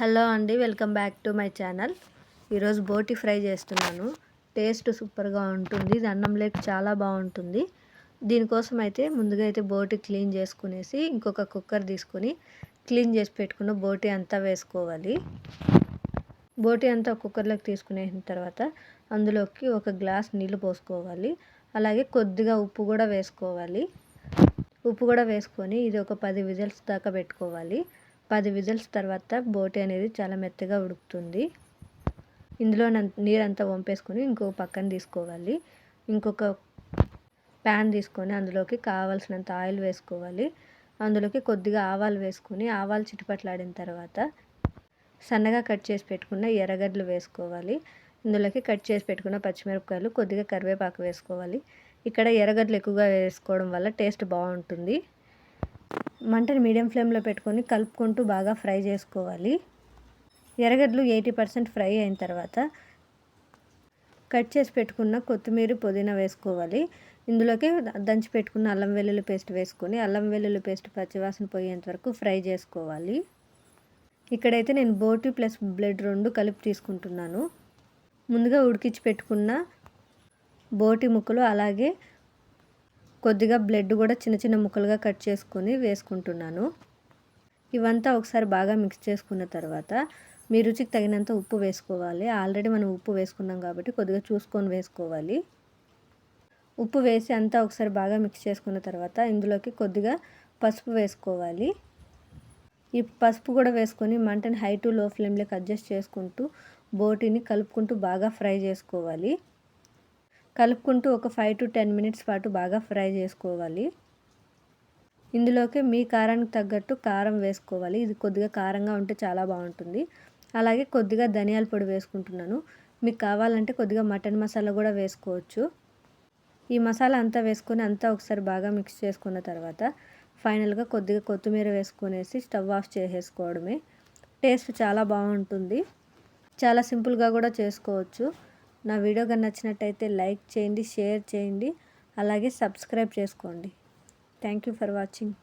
Hello అండి welcome back to my channel. ఈరోజు బోటి ఫ్రై చేస్తున్నాను. టేస్ట్ సూపర్గా ఉంటుంది ఇది లేక చాలా బాగుంటుంది. దీనికోసం అయితే ముందుగా అయితే బోటి క్లీన్ చేసుకునేసి ఇంకొక కుక్కర్ తీసుకొని క్లీన్ చేసి పెట్టుకున్న బోటి అంతా వేసుకోవాలి. బోటి అంతా కుక్కర్లోకి తీసుకునేసిన తర్వాత అందులోకి ఒక గ్లాస్ నీళ్ళు పోసుకోవాలి. అలాగే కొద్దిగా ఉప్పు కూడా వేసుకోవాలి. ఉప్పు కూడా వేసుకొని ఇది ఒక పది విజిల్స్ దాకా పెట్టుకోవాలి. పది విజిల్స్ తర్వాత బోటి అనేది చాలా మెత్తగా ఉడుకుతుంది. ఇందులో నీరంతా వంపేసుకొని ఇంకో పక్కన తీసుకోవాలి. ఇంకొక ప్యాన్ తీసుకొని అందులోకి కావాల్సినంత ఆయిల్ వేసుకోవాలి. అందులోకి కొద్దిగా ఆవాలు వేసుకొని ఆవాలు చిటిపట్లాడిన తర్వాత సన్నగా కట్ చేసి పెట్టుకున్న ఎర్రగడ్డలు వేసుకోవాలి. ఇందులోకి కట్ చేసి పెట్టుకున్న పచ్చిమిరపకాయలు కొద్దిగా కరివేపాకు వేసుకోవాలి. ఇక్కడ ఎర్రగడ్డలు ఎక్కువగా వేసుకోవడం వల్ల టేస్ట్ బాగుంటుంది. మంటని మీడియం ఫ్లేమ్లో పెట్టుకొని కలుపుకుంటూ బాగా ఫ్రై చేసుకోవాలి. ఎర్రగడ్డలు ఎయిటీ పర్సెంట్ ఫ్రై అయిన తర్వాత కట్ చేసి పెట్టుకున్న కొత్తిమీర పుదీనా వేసుకోవాలి. ఇందులోకి దంచి పెట్టుకున్న అల్లం వెల్లుల్లి పేస్ట్ వేసుకొని అల్లం వెల్లుల్లి పేస్ట్ పచ్చివాసన పోయేంత వరకు ఫ్రై చేసుకోవాలి. ఇక్కడైతే నేను బోటి ప్లస్ బ్లడ్ రెండు కలిపి తీసుకుంటున్నాను. ముందుగా ఉడికించి పెట్టుకున్న బోటి ముక్కలు అలాగే కొద్దిగా బ్లడ్ కూడా చిన్న చిన్న ముక్కలుగా కట్ చేసుకొని వేసుకుంటున్నాను. ఇవంతా ఒకసారి బాగా మిక్స్ చేసుకున్న తర్వాత మీ రుచికి తగినంత ఉప్పు వేసుకోవాలి. ఆల్రెడీ మనం ఉప్పు వేసుకున్నాం కాబట్టి కొద్దిగా చూసుకొని వేసుకోవాలి. ఉప్పు వేసి అంతా ఒకసారి బాగా మిక్స్ చేసుకున్న తర్వాత ఇందులోకి కొద్దిగా పసుపు వేసుకోవాలి. ఈ పసుపు కూడా వేసుకొని మంటని హై టు లో ఫ్లేమ్లోకి అడ్జస్ట్ చేసుకుంటూ బోటిని కలుపుకుంటూ బాగా ఫ్రై చేసుకోవాలి. కలుపుకుంటూ ఒక ఫైవ్ టు టెన్ మినిట్స్ పాటు బాగా ఫ్రై చేసుకోవాలి. ఇందులోకి మీ కారానికి తగ్గట్టు కారం వేసుకోవాలి. ఇది కొద్దిగా కారంగా ఉంటే చాలా బాగుంటుంది. అలాగే కొద్దిగా ధనియాల పొడి వేసుకుంటున్నాను. మీకు కావాలంటే కొద్దిగా మటన్ మసాలా కూడా వేసుకోవచ్చు. ఈ మసాలా అంతా వేసుకొని అంతా ఒకసారి బాగా మిక్స్ చేసుకున్న తర్వాత ఫైనల్గా కొద్దిగా కొత్తిమీర వేసుకునేసి స్టవ్ ఆఫ్ చేసేసుకోవడమే. టేస్ట్ చాలా బాగుంటుంది. చాలా సింపుల్గా కూడా చేసుకోవచ్చు. నా వీడియో కనుక నచ్చినట్టయితే లైక్ చేయండి షేర్ చేయండి అలాగే సబ్స్క్రైబ్ చేసుకోండి. Thank you for watching